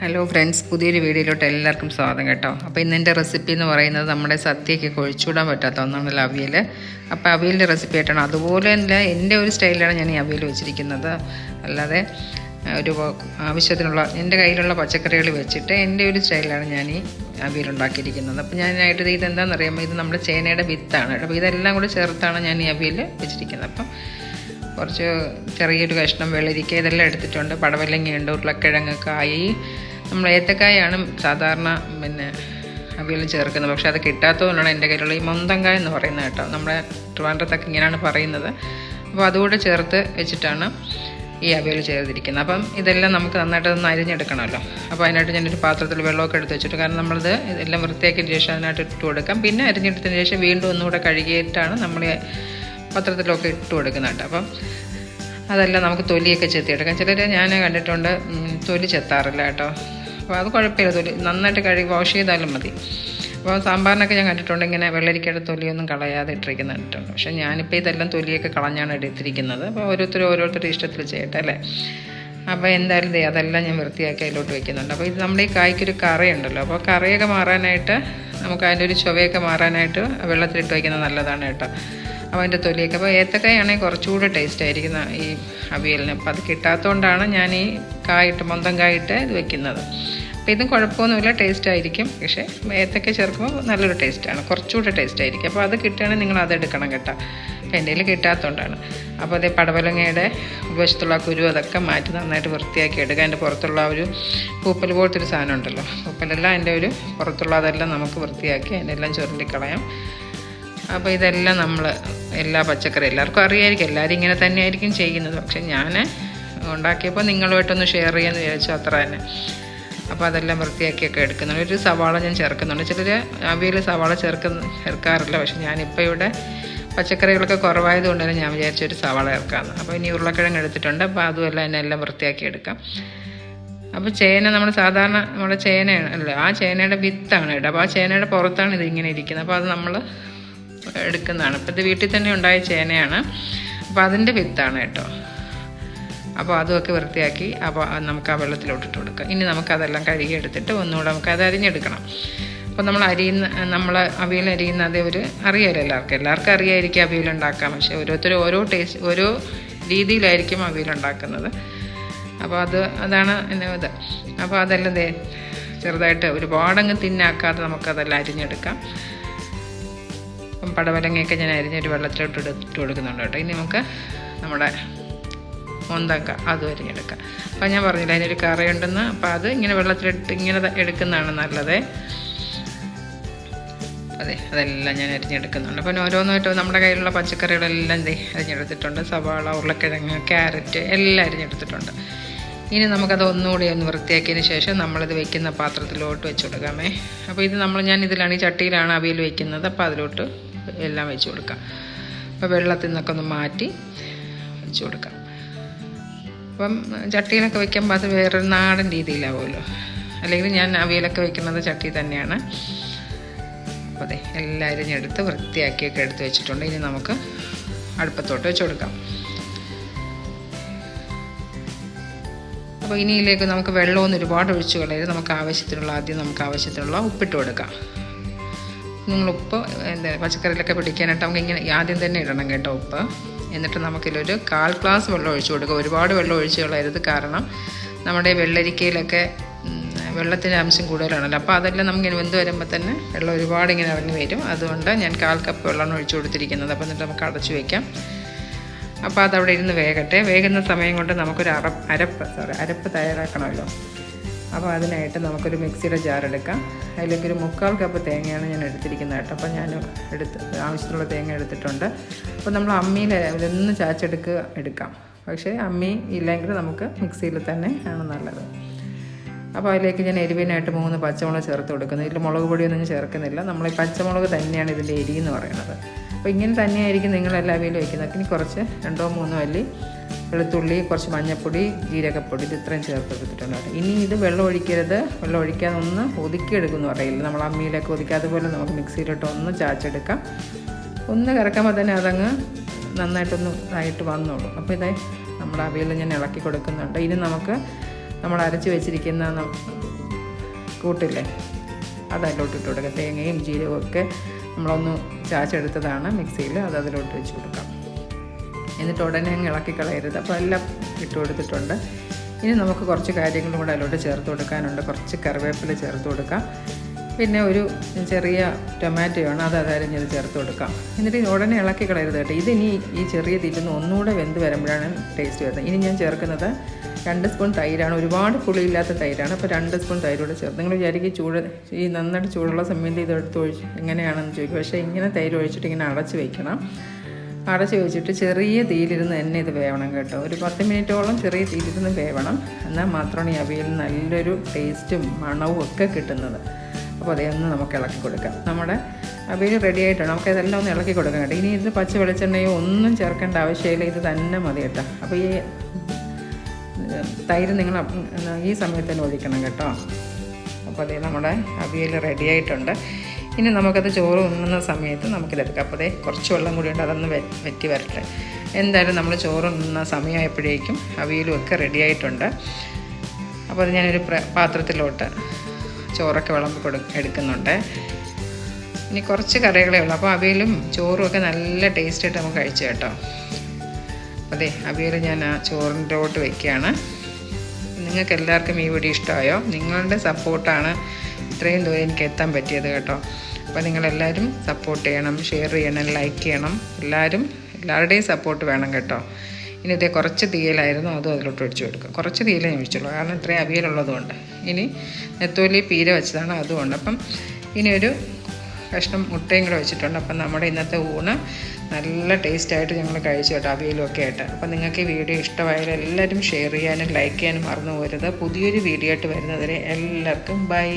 Hello friends പുതിയൊരു വീഡിയോയിലോട്ട് എല്ലാവർക്കും സ്വാഗതം കേട്ടോ. അപ്പോൾ ഇന്ന് എന്റെ റെസിപ്പി എന്ന് പറയുന്നത് നമ്മുടെ സദ്യയ്ക്ക് ഒഴിച്ചുകൂടാൻ പറ്റാത്ത ഒന്നാണല്ലോ അവിയൽ അപ്പോൾ അവിയലിന്റെ റെസിപ്പി ആയിട്ടാണ്. അതുപോലെ തന്നെ എന്റെ ഒരു സ്റ്റൈലിലാണ് ഞാൻ ഈ അവിയൽ വെച്ചിരിക്കുന്നത്. അല്ലാതെ ഒരു ആവശ്യത്തിനുള്ള എന്റെ കയ്യിലുള്ള പച്ചക്കറികൾ വെച്ചിട്ട് എന്റെ ഒരു സ്റ്റൈലിലാണ് ഞാൻ ഈ അവിയൽ ഉണ്ടാക്കിയിരിക്കുന്നത്. അപ്പോൾ ഞാനായിട്ട് ഇത് ഇതെന്താണെന്ന് അറിയുമ്പോൾ ഇത് നമ്മുടെ ചേനയുടെ വിത്താണ്. അപ്പോൾ ഇതെല്ലാം കൂടി ചേർത്താണ് ഞാൻ ഈ അവിയൽ വെച്ചിരിക്കുന്നത്. അപ്പം കുറച്ച് ചെറിയൊരു കഷ്ണം വെള്ളരിക്ക ഇതെല്ലാം എടുത്തിട്ടുണ്ട്. പടവലങ്ങയുണ്ട് ഉരുളക്കിഴങ്ങ് കായ് നമ്മൾ ഏത്തക്കായാണ് സാധാരണ പിന്നെ അവിയൽ ചേർക്കുന്നത്. പക്ഷേ അത് കിട്ടാത്തതുകൊണ്ടാണ് എന്റെ കയ്യിലുള്ള ഈ മൊന്തങ്കായ എന്ന് പറയുന്നത് കേട്ടോ. നമ്മുടെ ട്രിവാൻഡ്രത്തൊക്കെ ഇങ്ങനെയാണ് പറയുന്നത്. അപ്പോൾ അതുകൂടെ ചേർത്ത് വെച്ചിട്ടാണ് ഈ അവിയൽ ചേർത്തിരിക്കുന്നത്. അപ്പം ഇതെല്ലാം നമുക്ക് നന്നായിട്ട് ഒന്ന് അരിഞ്ഞെടുക്കണമല്ലോ. അപ്പോൾ അതിനായിട്ട് ഞാനൊരു പാത്രത്തിൽ വെള്ളമൊക്കെ എടുത്ത് വെച്ചിട്ട് കാരണം നമ്മളിത് ഇതെല്ലാം വൃത്തിയാക്കിയതിന് ശേഷം അതിനായിട്ട് ഇട്ട് കൊടുക്കാം. പിന്നെ അരിഞ്ഞെടുത്തതിന് ശേഷം വീണ്ടും ഒന്നുകൂടെ കഴുകിയിട്ടാണ് നമ്മൾ പത്രത്തിലൊക്കെ ഇട്ട് കൊടുക്കുന്നുണ്ട്. അപ്പം അതെല്ലാം നമുക്ക് തൊലിയൊക്കെ ചെത്തിയെടുക്കാം. ചിലർ ഞാൻ കണ്ടിട്ടുണ്ട് തൊലി ചെത്താറില്ല കേട്ടോ. അപ്പോൾ അത് കുഴപ്പമില്ല തൊലി നന്നായിട്ട് കഴുകി വാഷ് ചെയ്താലും മതി. അപ്പോൾ സാമ്പാറിനൊക്കെ ഞാൻ കണ്ടിട്ടുണ്ട് ഇങ്ങനെ വെള്ളരിക്കയുടെ തൊലിയൊന്നും കളയാതെ ഇട്ടിരിക്കുന്നുണ്ട്. പക്ഷേ ഞാനിപ്പോൾ ഇതെല്ലാം തൊലിയൊക്കെ കളഞ്ഞാണ് എടുത്തിരിക്കുന്നത്. അപ്പോൾ ഓരോരുത്തരും ഓരോരുത്തരുടെ ഇഷ്ടത്തിൽ ചെയ്യട്ടെ അല്ലേ? അപ്പോൾ എന്തായാലും ദേ അതെല്ലാം ഞാൻ വൃത്തിയാക്കി അതിലോട്ട് വെക്കുന്നുണ്ട്. അപ്പോൾ ഇത് നമ്മുടെ ഈ കായ്ക്കൊരു കറയുണ്ടല്ലോ. അപ്പോൾ കറയൊക്കെ മാറാനായിട്ട് നമുക്ക് അതിന്റെ ഒരു ചുവയൊക്കെ മാറാനായിട്ട് വെള്ളത്തിലിട്ട് വയ്ക്കുന്നത് നല്ലതാണ് കേട്ടോ. അപ്പോൾ അതിന്റെ തൊലിയൊക്കെ. അപ്പോൾ ഏത്തക്കായാണെങ്കിൽ കുറച്ചുകൂടെ ടേസ്റ്റ് ആയിരിക്കുന്ന ഈ അവിയലിന്. അപ്പോൾ അത് കിട്ടാത്തതുകൊണ്ടാണ് ഞാൻ ഈ കായിട്ട് മൊന്തം കായിട്ട് ഇത് വെക്കുന്നത്. അപ്പോൾ ഇതും കുഴപ്പമൊന്നുമില്ല ടേസ്റ്റ് ആയിരിക്കും. പക്ഷേ ഏത്തക്ക ചേർക്കുമ്പോൾ നല്ലൊരു ടേസ്റ്റാണ് കുറച്ചുകൂടെ ടേസ്റ്റ് ആയിരിക്കും. അപ്പോൾ അത് കിട്ടുകയാണെങ്കിൽ നിങ്ങൾ അത് എടുക്കണം കേട്ടോ. അപ്പോൾ എന്റെ കയ്യിൽ കിട്ടാത്തതുകൊണ്ടാണ് അപ്പോൾ അതേ പടവലങ്ങയുടെ വശത്തുള്ള ആ കുരു അതൊക്കെ മാറ്റി നന്നായിട്ട് വൃത്തിയാക്കി എടുക്കുക. അതിന്റെ പുറത്തുള്ള ഒരു പൂപ്പൽ പോലത്തെ ഒരു സാധനം ഉണ്ടല്ലോ. പൂപ്പലെല്ലാം അതിന്റെ ഒരു പുറത്തുള്ള അതെല്ലാം നമുക്ക് വൃത്തിയാക്കി അതിന്റെ എല്ലാം ചുരണ്ടിക്കളയാം. അപ്പോൾ ഇതെല്ലാം നമ്മൾ എല്ലാ പച്ചക്കറി എല്ലാവർക്കും അറിയായിരിക്കും. എല്ലാവരും ഇങ്ങനെ തന്നെയായിരിക്കും ചെയ്യുന്നത്. പക്ഷെ ഞാൻ ഉണ്ടാക്കിയപ്പോൾ നിങ്ങളുമായിട്ടൊന്ന് ഷെയർ ചെയ്യാമെന്ന് വിചാരിച്ചു. അത്ര തന്നെ. അപ്പോൾ അതെല്ലാം വൃത്തിയാക്കിയൊക്കെ എടുക്കുന്നുണ്ട്. ഒരു സവാള ഞാൻ ചേർക്കുന്നുണ്ട്. ചിലർ അവിയൽ സവാള ചേർക്കുന്ന ചേർക്കാറില്ല. പക്ഷെ ഞാനിപ്പോൾ ഇവിടെ പച്ചക്കറികളൊക്കെ കുറവായതുകൊണ്ട് തന്നെ ഞാൻ വിചാരിച്ചു ഒരു സവാള ചേർക്കാമെന്ന് അപ്പോൾ ഇനി ഉരുളക്കിഴങ്ങ് എടുത്തിട്ടുണ്ട്. അപ്പോൾ അതുമെല്ലാം എന്നെ എല്ലാം വൃത്തിയാക്കി എടുക്കാം. അപ്പോൾ ചേന നമ്മൾ സാധാരണ നമ്മുടെ ചേനയാണ് അല്ല ആ ചേനയുടെ വിത്താണ് കേട്ടോ അപ്പോൾ ആ ചേനയുടെ പുറത്താണ് ഇത് ഇങ്ങനെ ഇരിക്കുന്നത്. അപ്പോൾ അത് നമ്മൾ എടുക്കുന്നതാണ്. അപ്പോൾ ഇത് വീട്ടിൽ തന്നെ ഉണ്ടായ ചേനയാണ്. അപ്പോൾ അതിന്റെ വിത്താണ് കേട്ടോ. അപ്പോൾ അതുമൊക്കെ വൃത്തിയാക്കി അപ്പോൾ നമുക്ക് ആ വെള്ളത്തിലോട്ടിട്ട് കൊടുക്കാം. ഇനി നമുക്കതെല്ലാം കഴുകി എടുത്തിട്ട് ഒന്നുകൂടെ നമുക്ക് അത് അരിഞ്ഞെടുക്കണം. അപ്പോൾ നമ്മൾ അരിയുന്ന നമ്മൾ അവിയൽ അരിയുന്ന അതേ ഒരു അറിയാമല്ലോ എല്ലാവർക്കും. എല്ലാവർക്കും അറിയായിരിക്കും അവിയൽ ഉണ്ടാക്കാം പക്ഷേ ഓരോരുത്തരും ഓരോ ടേസ്റ്റ് ഓരോ രീതിയിലായിരിക്കും അവിയൽ ഉണ്ടാക്കുന്നത്. അപ്പോൾ അത് അതാണ് ഇത്. അപ്പോൾ അതെല്ലാം ചെറുതായിട്ട് ഒരുപാടങ്ങ് തിന്നാക്കാതെ നമുക്കതെല്ലാം അരിഞ്ഞെടുക്കാം. പടവലങ്ങയൊക്കെ ഞാൻ അരിഞ്ഞൊരു വെള്ളത്തിലോട്ട് ഇട്ട് കൊടുക്കുന്നുണ്ട് കേട്ടോ. ഇനി നമുക്ക് നമ്മുടെ മുന്തക്ക അതും അരിഞ്ഞെടുക്കാം. അപ്പം ഞാൻ പറഞ്ഞില്ല അതിനൊരു കറയുണ്ടെന്ന്. അപ്പം അത് ഇങ്ങനെ വെള്ളത്തിലിട്ട് ഇങ്ങനെ എടുക്കുന്നതാണ് നല്ലത്. അതെ അതെല്ലാം ഞാൻ അരിഞ്ഞെടുക്കുന്നുണ്ട്. അപ്പം ഓരോന്നായിട്ട് നമ്മുടെ കയ്യിലുള്ള പച്ചക്കറികളെല്ലാം ദേ അരിഞ്ഞെടുത്തിട്ടുണ്ട്. സവാള ഉരുളക്കിഴങ്ങ് ക്യാരറ്റ് എല്ലാം അരിഞ്ഞെടുത്തിട്ടുണ്ട്. ഇനി നമുക്കത് ഒന്നുകൂടി ഒന്ന് വൃത്തിയാക്കിയതിന് ശേഷം നമ്മളിത് വെക്കുന്ന പാത്രത്തിലോട്ട് വെച്ച് കൊടുക്കാമേ. അപ്പോൾ ഇത് നമ്മൾ ഞാൻ ഇതിലാണ് ഈ ചട്ടിയിലാണ് അവിയൽ വെക്കുന്നത്. അപ്പോൾ അതിലോട്ട് എല്ലാം വെച്ച് കൊടുക്കാം. അപ്പോൾ വെള്ളത്തിൽ നിന്നൊക്കെ ഒന്ന് മാറ്റി വെച്ച് കൊടുക്കാം. അപ്പം ചട്ടിയിലൊക്കെ വെക്കുമ്പോൾ അത് വേറൊരു നാടൻ രീതിയിലാവുമല്ലോ. അല്ലെങ്കിൽ ഞാൻ അവിയലൊക്കെ വെക്കുന്നത് ചട്ടി തന്നെയാണ്. അപ്പോൾ അതെ എല്ലാം അരിഞ്ഞെടുത്ത് വൃത്തിയാക്കിയൊക്കെ എടുത്ത് വെച്ചിട്ടുണ്ട്. ഇനി നമുക്ക് അടുപ്പത്തോട്ട് വെച്ച് കൊടുക്കാം. അപ്പോൾ ഇനിയിലേക്ക് നമുക്ക് വെള്ളമൊന്നും ഒരുപാട് ഒഴിച്ചു കളയരുത്. നമുക്ക് ആവശ്യത്തിനുള്ള ആദ്യം നമുക്ക് ആവശ്യത്തിനുള്ള ഉപ്പിട്ട് കൊടുക്കാം. നിങ്ങൾ ഉപ്പ് എന്താ പച്ചക്കറിയിലൊക്കെ പിടിക്കാനായിട്ട് നമുക്ക് ഇങ്ങനെ ആദ്യം തന്നെ ഇടണം കേട്ടോ ഉപ്പ്. എന്നിട്ട് നമുക്കിതിലൊരു കാൽ ഗ്ലാസ് വെള്ളം ഒഴിച്ചു കൊടുക്കുക. ഒരുപാട് വെള്ളം ഒഴിച്ച് കളയരുത്. കാരണം നമ്മുടെ വെള്ളരിക്കയിലൊക്കെ വെള്ളത്തിന്റെ അംശം കൂടുതലാണല്ലോ. അപ്പോൾ അതെല്ലാം നമുക്കിങ്ങനെ വെന്ത് വരുമ്പോൾ തന്നെ വെള്ളം ഒരുപാട് ഇങ്ങനെ ഇറങ്ങി വരും. അതുകൊണ്ട് ഞാൻ കാൽ കപ്പ് വെള്ളമാണ് ഒഴിച്ചു കൊടുത്തിരിക്കുന്നത്. അപ്പോൾ എന്നിട്ട് നമുക്ക് അടച്ചു വയ്ക്കാം അപ്പോൾ അതവിടെ ഇരുന്ന് വേകട്ടെ. വേകുന്ന സമയം കൊണ്ട് നമുക്കൊരു അറപ്പ് അരപ്പ് സോറി അരപ്പ് തയ്യാറാക്കണമല്ലോ. അപ്പോൾ അതിനായിട്ട് നമുക്കൊരു മിക്സിയുടെ ജാർ എടുക്കാം. അതിലേക്ക് ഒരു മുക്കാൽ കപ്പ് തേങ്ങയാണ് ഞാൻ എടുത്തിരിക്കുന്നത് കേട്ടോ. അപ്പോൾ ഞാൻ എടുത്ത് ആവശ്യത്തിനുള്ള തേങ്ങ എടുത്തിട്ടുണ്ട്. അപ്പോൾ നമ്മൾ അമ്മിയിൽ ഇതൊന്ന് ചാച്ചെടുക്കുക എടുക്കാം. പക്ഷേ അമ്മി ഇല്ലെങ്കിൽ നമുക്ക് മിക്സിയിൽ തന്നെ ആണ് നല്ലത്. അപ്പോൾ അതിലേക്ക് ഞാൻ എരിവിനായിട്ട് മൂന്ന് പച്ചമുളക് ചേർത്ത് കൊടുക്കുന്നു. ഇതിൽ മുളക് പൊടിയൊന്നും ചേർക്കുന്നില്ല. നമ്മൾ ഈ പച്ചമുളക് തന്നെയാണ് ഇതിന്റെ എരി എന്ന് പറയുന്നത്. അപ്പോൾ ഇങ്ങനെ തന്നെയായിരിക്കും നിങ്ങൾ വയ്ക്കുന്നത് ഇനി കുറച്ച് രണ്ടോ മൂന്നോ അല്ലി വെളുത്തുള്ളി കുറച്ച് മഞ്ഞൾപ്പൊടി ജീരകപ്പൊടി ഇത് ഇത്രയും ചേർത്ത് എടുത്തിട്ടുണ്ട് ഇനി ഇത് വെള്ളം ഒഴിക്കരുത്. വെള്ളം ഒഴിക്കാതെ ഒന്ന് ഒതുക്കിയെടുക്കുമെന്ന് പറയില്ല. നമ്മൾ അമ്മിയിലൊക്കെ ഒതുക്കി അതുപോലെ നമുക്ക് മിക്സിയിലിട്ട് ഒന്ന് ചാച്ചെടുക്കാം. ഒന്ന് കറക്കുമ്പോൾ തന്നെ അതങ്ങ് നന്നായിട്ടൊന്ന് ഇതായിട്ട് വന്നോളൂ. അപ്പോൾ ഇതേ നമ്മുടെ അവയിൽ ഞാൻ ഇളക്കി കൊടുക്കുന്നുണ്ട്. ഇനി നമുക്ക് നമ്മൾ അരച്ച് വെച്ചിരിക്കുന്ന കൂട്ടില്ലേ അത് അതിലോട്ട് ഇട്ട് കൊടുക്കുക തേങ്ങയും ജീരകവും ഒക്കെ നമ്മളൊന്ന് ചാച്ചെടുത്തതാണ് മിക്സിയിൽ. അത് അതിലോട്ട് വെച്ച് കൊടുക്കാം. എന്നിട്ട് ഉടനെ ഇളക്കി കളയരുത്. അപ്പോൾ എല്ലാം ഇട്ട് കൊടുത്തിട്ടുണ്ട്. ഇനി നമുക്ക് കുറച്ച് കാര്യങ്ങളും കൂടെ അതിലോട്ട് ചേർത്ത് കൊടുക്കാനുണ്ട്. കുറച്ച് കറിവേപ്പില ചേർത്ത് കൊടുക്കാം. പിന്നെ ഒരു ചെറിയ ടൊമാറ്റോയാണ് അത് അതരിഞ്ഞത് ചേർത്ത് കൊടുക്കാം. എന്നിട്ട് ഉടനെ ഇളക്കി കളയരുത് കേട്ടോ. ഇതിനി ഈ ചെറിയ തീരുന്ന് ഒന്നുകൂടെ വെന്ത് വരുമ്പോഴാണ് ടേസ്റ്റ് വരുന്നത്. ഇനി ഞാൻ ചേർക്കുന്നത് രണ്ട് സ്പൂൺ തൈരാണ്. ഒരുപാട് പുളിയില്ലാത്ത തൈരാണ്. അപ്പോൾ രണ്ട് സ്പൂൺ തൈരോടെ ചേർത്ത്. നിങ്ങൾ വിചാരിക്കും ചൂട് ഈ നന്നായിട്ട് ചൂടുള്ള സമയത്ത് ഇതെടുത്ത് ഒഴിച്ച് എങ്ങനെയാണെന്ന് ചോദിക്കും. പക്ഷേ ഇങ്ങനെ തൈര് ഒഴിച്ചിട്ട് ഇങ്ങനെ അടച്ച് വയ്ക്കണം അടച്ച് വെച്ചിട്ട് ചെറിയ തീയിലിരുന്ന് തന്നെ ഇത് വേവണം കേട്ടോ. ഒരു പത്ത് മിനിറ്റോളം ചെറിയ തീയിലിരുന്ന് വേവണം. എന്നാൽ മാത്രമാണ് ഈ അവിയൽ നല്ലൊരു ടേസ്റ്റും മണവും ഒക്കെ കിട്ടുന്നത്. അപ്പോൾ അതേ ഒന്ന് നമുക്ക് ഇളക്കി കൊടുക്കാം. നമ്മുടെ അവിയൽ റെഡി ആയിട്ടാണ് നമുക്ക് ഇതെല്ലാം ഒന്ന് ഇളക്കി കൊടുക്കാം കേട്ടോ. ഇനി ഇത് പച്ച വെളിച്ചെണ്ണയോ ഒന്നും ചേർക്കേണ്ട ആവശ്യമില്ല. ഇത് തന്നെ മതി കേട്ടോ. അപ്പോൾ ഈ തൈര് നിങ്ങൾ ഈ സമയത്ത് തന്നെ ഒഴിക്കണം കേട്ടോ. അപ്പോൾ അതേ നമ്മുടെ അവിയൽ റെഡി ആയിട്ടുണ്ട്. ഇനി നമുക്കത് ചോറ് ഉണ്ണുന്ന സമയത്ത് നമുക്കിതെടുക്കാം. അപ്പോൾ കുറച്ച് വെള്ളം കൂടി ഉണ്ട് അതൊന്ന് വെറ്റി വരട്ടെ. എന്തായാലും നമ്മൾ ചോറ് ഉണ്ണുന്ന സമയമായപ്പോഴേക്കും അവിയലും ഒക്കെ റെഡിയായിട്ടുണ്ട് അപ്പോൾ അത് ഞാനൊരു പാത്രത്തിലോട്ട് ചോറൊക്കെ വിളമ്പി കൊടു എടുക്കുന്നുണ്ട്. ഇനി കുറച്ച് കറികളേ ഉള്ളൂ. അപ്പോൾ അവിയലും ചോറും ഒക്കെ നല്ല ടേസ്റ്റ് ആയിട്ട് നമുക്ക് കഴിച്ചു കേട്ടോ. അതെ അവിയൽ ഞാൻ ആ ചോറിന്റെ വയ്ക്കുകയാണ് നിങ്ങൾക്ക് എല്ലാവർക്കും ഈ വീഡിയോ ഇഷ്ടമായോ? നിങ്ങളുടെ സപ്പോർട്ടാണ് ഇത്രയും ദൂരം എനിക്ക് എത്താൻ പറ്റിയത് കേട്ടോ. അപ്പോൾ നിങ്ങളെല്ലാവരും സപ്പോർട്ട് ചെയ്യണം ഷെയർ ചെയ്യണം ലൈക്ക് ചെയ്യണം. എല്ലാവരും എല്ലാവരുടെയും സപ്പോർട്ട് വേണം കേട്ടോ. ഇനി ഇതേ കുറച്ച് തീയലായിരുന്നു അതും അതിലോട്ട് ഒഴിച്ചു കൊടുക്കുക കുറച്ച് തീയലേ ഞാൻ ഒഴിച്ചുള്ളൂ കാരണം ഇത്രയും അവിയലുള്ളതുകൊണ്ട്. ഇനി നെത്തോലി പീര വെച്ചതാണ് അതുകൊണ്ട്. അപ്പം ഇനി ഒരു കഷ്ണം മുട്ടയും കൂടെ വെച്ചിട്ടുണ്ട്. അപ്പം നമ്മുടെ ഇന്നത്തെ ഊണ് നല്ല ടേസ്റ്റായിട്ട് ഞങ്ങൾ കഴിച്ചു കേട്ടോ അവിയലും ഒക്കെ ആയിട്ട്. അപ്പം നിങ്ങൾക്ക് ഈ വീഡിയോ ഇഷ്ടമായാലും എല്ലാവരും ഷെയർ ചെയ്യാനും ലൈക്ക് ചെയ്യാനും മറന്നു പോരുത് പുതിയൊരു വീഡിയോ ആയിട്ട് വരുന്നതുവരെ എല്ലാവർക്കും ബൈ